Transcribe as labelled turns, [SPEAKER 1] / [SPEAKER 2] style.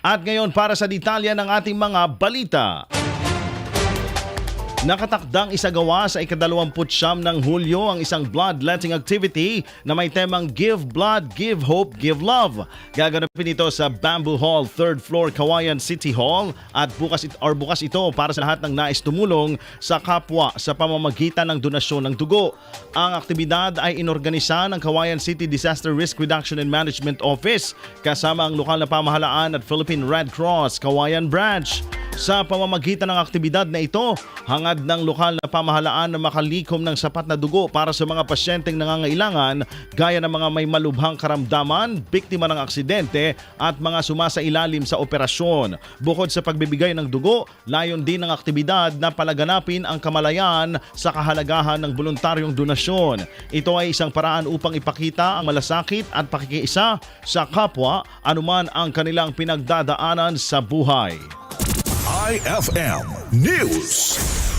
[SPEAKER 1] At ngayon para sa detalye ng ating mga balita. Nakatakdang isagawa sa ikadalawamput siyam ng Hulyo ang isang bloodletting activity na may temang Give Blood, Give Hope, Give Love. Gaganapin ito sa Bamboo Hall, 3rd floor, Kawayan City Hall at bukas, it, or bukas ito para sa lahat ng nais tumulong sa kapwa sa pamamagitan ng donasyon ng dugo. Ang aktibidad ay inorganisa ng Kawayan City Disaster Risk Reduction and Management Office kasama ang lokal na pamahalaan at Philippine Red Cross Kawayan Branch. Sa pamamagitan ng aktibidad na ito, hangad ng lokal na pamahalaan na makalikom ng sapat na dugo para sa mga pasyenteng nangangailangan gaya ng mga may malubhang karamdaman, biktima ng aksidente at mga sumasailalim sa operasyon. Bukod sa pagbibigay ng dugo, layon din ng aktibidad na palaganapin ang kamalayan sa kahalagahan ng voluntaryong donasyon. Ito ay isang paraan upang ipakita ang malasakit at pakikiisa sa kapwa anuman ang kanilang pinagdadaanan sa buhay.
[SPEAKER 2] IFM News.